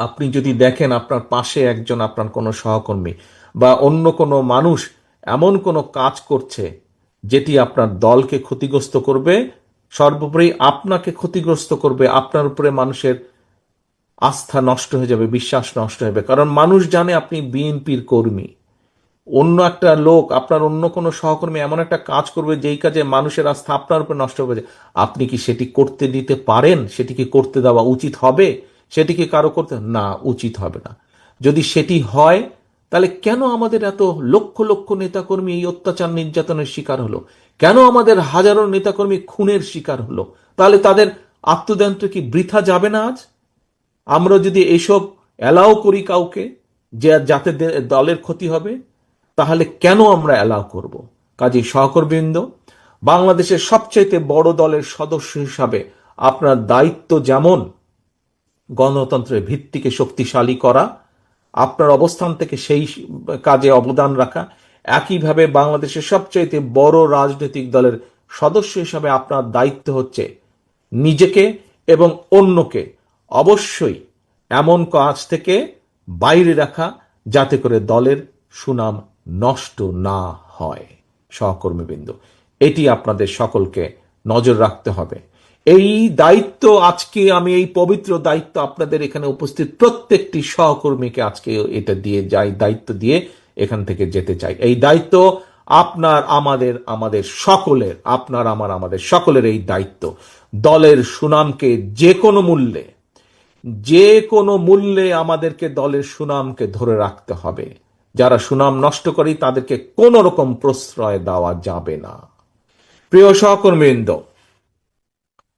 আপনি যদি দেখেন আপনার পাশে একজন আপনার কোনো সহকর্মী বা অন্য কোনো মানুষ এমন কোনো কাজ করছে যেটি আপনার দলকে ক্ষতিগ্রস্ত করবে, সর্বোপরি আপনাকে ক্ষতিগ্রস্ত করবে, আপনার উপরে মানুষের আস্থা নষ্ট হয়ে যাবে, বিশ্বাস নষ্ট হয়ে যাবে কারণ মানুষ জানে আপনি বিএনপির কর্মী। অন্য একটা লোক, আপনার অন্য কোনো সহকর্মী এমন একটা কাজ করবে যেই কাজে মানুষের আস্থা আপনার উপর নষ্ট হবে আপনি কি সেটি করতে দিতে পারেন? সেটি কি করতে দেওয়া উচিত হবে? সেটি কি কারও করতে না উচিত হবে না। যদি সেটি হয়, তাহলে কেন আমাদের এত লক্ষ লক্ষ নেতাকর্মী এই অত্যাচার নির্যাতনের শিকার হলো? কেন আমাদের হাজারো নেতাকর্মী খুনের শিকার হলো? তাহলে তাদের আত্মদান্ত কি বৃথা যাবে না আজ? আমরা যদি এসব অ্যালাউ করি কাউকে যে যাতে দলের ক্ষতি হবে, তাহলে কেন আমরা অ্যালাউ করব? কাজী সহকর্মীবৃন্দ, বাংলাদেশের সবচাইতে বড় দলের সদস্য হিসাবে আপনার দায়িত্ব যেমন গণতন্ত্রের ভিত্তিকে শক্তিশালী করা, আপনার অবস্থান থেকে সেই কাজে অবদান রাখা, একইভাবে বাংলাদেশের সবচাইতে বড় রাজনৈতিক দলের সদস্য হিসাবে আপনার দায়িত্ব হচ্ছে নিজেকে এবং অন্যকে অবশ্যই এমন কাজ থেকে বাইরে রাখা যাতে করে দলের সুনাম নষ্ট না হয়। সহকর্মীবৃন্দ, এটি আপনাদের সকলকে নজর রাখতে হবে। এই দায়িত্ব আজকে, আমি এই পবিত্র দায়িত্ব আপনাদের এখানে উপস্থিত প্রত্যেকটি সহকর্মীকে আজকে এটা দিয়ে যাই, দায়িত্ব দিয়ে এখান থেকে যেতে চাই। এই দায়িত্ব আপনার, আমাদের আমাদের সকলের, আপনার, আমার, আমাদের সকলের এই দায়িত্ব। দলের সুনামকে যে কোনো মূল্যে, যে কোনো মূল্যে আমাদেরকে দলের সুনামকে ধরে রাখতে হবে। যারা সুনাম নষ্ট করে তাদেরকে কোনো রকম প্রশ্রয় দেওয়া যাবে না। প্রিয় সহকর্মীবৃন্দ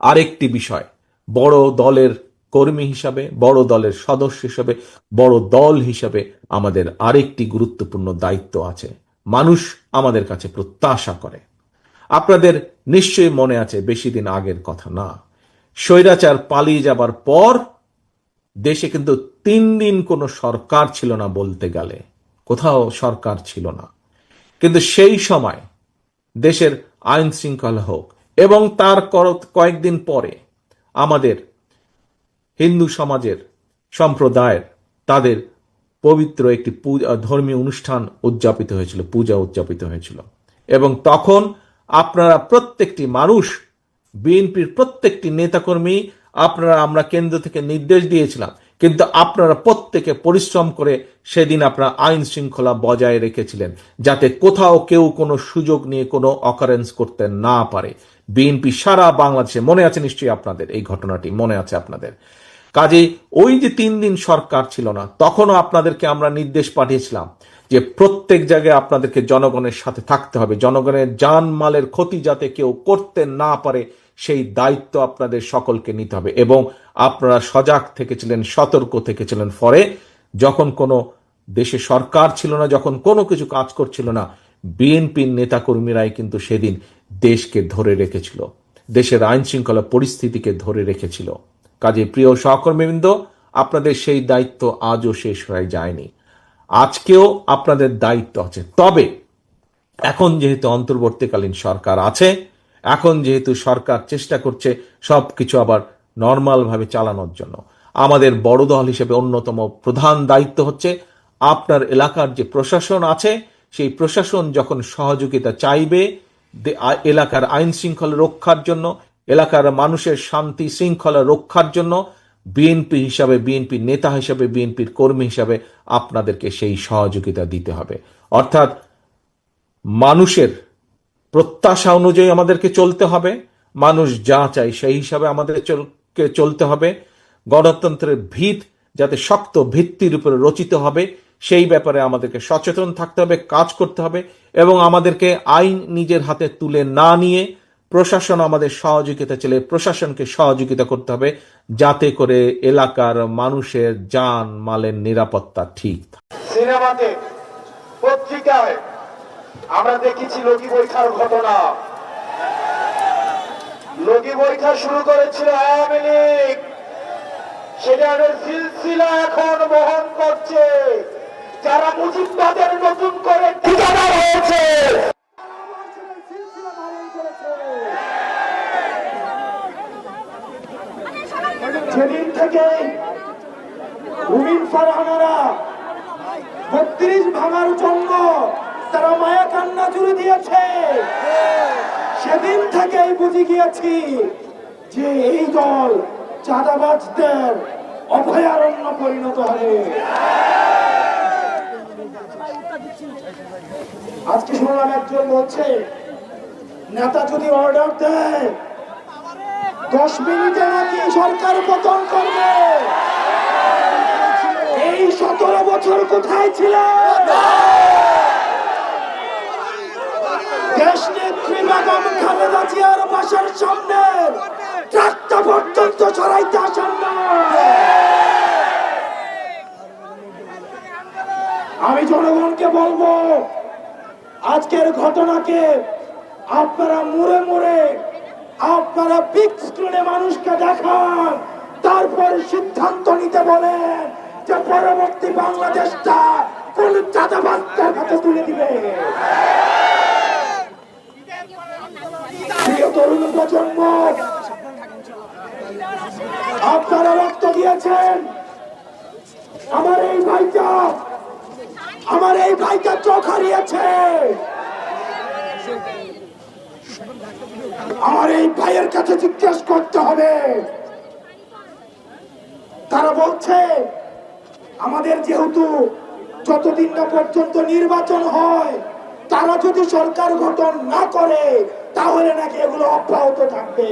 আরেকটি বিষয়, বড় দলের কর্মী হিসাবে, বড় দলের সদস্য হিসাবে, বড় দল হিসাবে আমাদের আরেকটি গুরুত্বপূর্ণ দায়িত্ব আছে। মানুষ আমাদের কাছে প্রত্যাশা করে। আপনাদের নিশ্চয়ই মনে আছে, বেশি দিন আগের কথা না। স্বৈরাচার পালিয়ে যাবার পর দেশে কিন্তু তিন দিন কোনো সরকার ছিল না বলতে গেলে। কোথাও সরকার ছিল না। কিন্তু সেই সময় দেশের আইন শৃঙ্খলা হোক এবং তার কয়েকদিন পরে আমাদের হিন্দু সমাজের সম্প্রদায়ের তাদের পবিত্র একটি পূজা, ধর্মীয় অনুষ্ঠান উদযাপিত হয়েছিল, পূজা উদযাপিত হয়েছিল। এবং তখন আপনারা প্রত্যেকটি মানুষ, বিএনপির প্রত্যেকটি নেতাকর্মী, আপনারা আমরা কেন্দ্র থেকে নির্দেশ দিয়েছিলাম কিন্তু আপনারা প্রত্যেকে পরিশ্রম করে সেদিন আপনারা আইন শৃঙ্খলা বজায় রেখেছিলেন, যাতে কোথাও কেউ কোনো সুযোগ নিয়ে কোনো অকারেন্স করতে না পারে। বিএনপি সারা বাংলাদেশে, মনে আছে নিশ্চয়ই আপনাদের, এই ঘটনাটি মনে আছে আপনাদের। কাজে ওই যে তিন দিন সরকার ছিল না, তখনও আপনাদেরকে আমরা নির্দেশ পাঠিয়েছিলাম যে প্রত্যেক জায়গায় আপনাদেরকে জনগণের সাথে থাকতে হবে, জনগণের জানমালের ক্ষতি যাতে কেউ করতে না পারে সেই দায়িত্ব আপনাদের সকলকে নিতে হবে। এবং আপনারা সজাগ থেকেছিলেন, সতর্ক থেকেছিলেন ফলে যখন কোনো দেশে সরকার ছিল না, যখন কোনো কিছু কাজ করছিল না, বিএনপির নেতাকর্মীরাই কিন্তু সেদিন দেশকে ধরে রেখেছিল। দেশের আইন শৃঙ্খলা পরিস্থিতিকে ধরে রেখেছিল। কাজে প্রিয় সহকর্মীবৃন্দ, আপনাদের সেই দায়িত্ব আজও শেষ হয়ে যায়নি। আজকেও আপনাদের দায়িত্ব আছে। তবে এখন যেহেতু অন্তর্বর্তীকালীন সরকার আছে এখন যেহেতু সরকার চেষ্টা করছে, সবকিছু আবার নর্মাল ভাবে চালানোর জন্য। আমাদের বড় দল হিসেবে অন্যতম প্রধান দায়িত্ব হচ্ছে, আপনার এলাকার যে প্রশাসন আছে, সেই প্রশাসন যখন সহযোগিতা চাইবে এলাকার আইন শৃঙ্খলা রক্ষার জন্য, এলাকার মানুষের শান্তি শৃঙ্খলা রক্ষার জন্য বিএনপি হিসাবে বিএনপি নেতা হিসাবে বিএনপির কর্মী হিসাবে আপনাদেরকে সেই সহযোগিতা দিতে হবে। অর্থাৎ মানুষের প্রত্যাশা অনুযায়ী আমাদেরকে চলতে হবে মানুষ যা চাই সেই হিসাবে আমাদের চলতে হবে গণতন্ত্রের ভিত যাতে শক্ত ভিত্তির উপরে রচিত হবে, সেই ব্যাপারে আমাদেরকে সচেতন থাকতে হবে, কাজ করতে হবে এবং আমাদেরকে আইন নিজের হাতে তুলে না নিয়ে প্রশাসন আমাদের সহযোগিতা চলে প্রশাসনকে সহযোগিতা করতে হবে যাতে করে এলাকার মানুষের যান মালের নিরাপত্তা ঠিক। সিনেমাতে, পত্রিকায় আমরা দেখেছি লগি বৈঠার ঘটনা। লগি বৈঠা শুরু করেছিল আওয়ামী লীগ। সেটার সিলসিলা এখন বহন করছে। যারা মুজিববাদের নতুন করে ঠিকাদার হয়েছে সেদিন থেকে রুমিন ফারহানারা বত্রিশ ভাঙার জন্য তারা মায়া কান্না জুড়ে দিয়েছে। সেদিন থেকেই বুঝে গিয়েছি যে এই দল চাঁদাবাজদের অভয়ারণ্য পরিণত হবে। আজকে শুনলাম একজন বলছে, নেতা যদি অর্ডার দেয়, দশ মিনিটে নাকি সরকার পতন করবে। এই সতেরো বছর কোথায় ছিল? দেশ নেত্রী বেগম খালেদা জিয়ার সামনে ট্রাকটা পর্যন্ত ছড়াইতে আসেন না। আমি জনগণকে বলব, আজকের ঘটনাকে আপনারা মুড়ে মুড়ে, আপনারা বিগ স্ক্রিনে মানুষকে দেখান, তারপর সিদ্ধান্ত নিতে বলেন যে পরবর্তী বাংলাদেশটা কোন চাঁদাবাজদের হাতে তুলে দিবে প্রিয় তরুণ প্রজন্ম আপনারা রক্ত দিয়েছেন আমার এই ভাইটা আমার এই ভাইটা চোখ হারিয়েছে আমার এই ভাইয়ের কাছে জিজ্ঞেস করতে হবে। তারা বলছে, আমাদের যেহেতু যতদিন না পর্যন্ত নির্বাচন হয়, তারা যদি সরকার গঠন না করে, তাহলে নাকি এগুলো অব্যাহত থাকবে।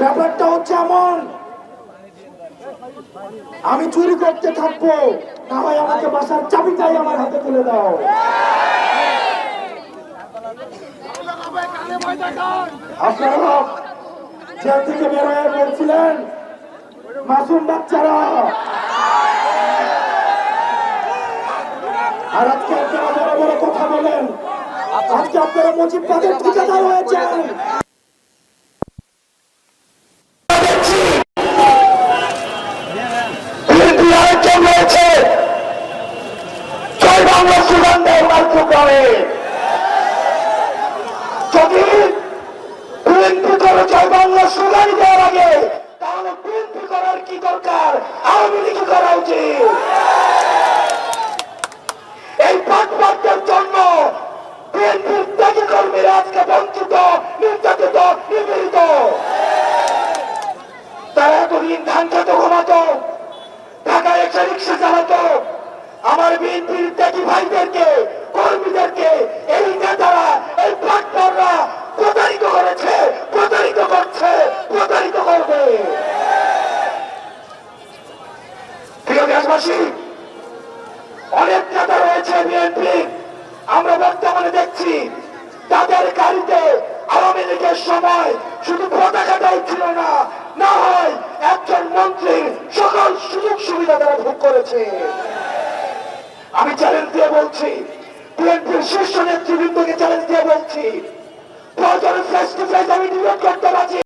ব্যাপারটা হচ্ছে এমন, আমি চুরি করতে থাকব, না হয় আমাকে বাসার চাবিটাই আমার হাতে তুলে দাও। আপনারা জেল থেকে বের হয়ে বলছিলেন মাসুম বাচ্চারা। আর আজকে আপনারা বড় বড় কথা বলেন, আজকে আপনারা মুজিববাদের ঠিকাদার হয়েছেন আরেকজন রয়েছে জয় বাংলা সুগান দেয় মার্ক করে যদি বিএনপি করে সুগান দেওয়ার আগে, তাহলে বিএনপি করার কি দরকার? আওয়ামী লীগ করা উচিত। এই পাটপাটদের জন্য বিএনপির ত্যাগী কর্মীরা একজন মন্ত্রীর সকল সুযোগ সুবিধা তারা ভোগ করেছে। আমি চ্যালেঞ্জ দিয়ে বলছি, বিএনপির শীর্ষ নেতৃবৃন্দকে চ্যালেঞ্জ দিয়ে বলছি, প্রয়োজনে ফেস টু আমি ডিবেট করতে পারছি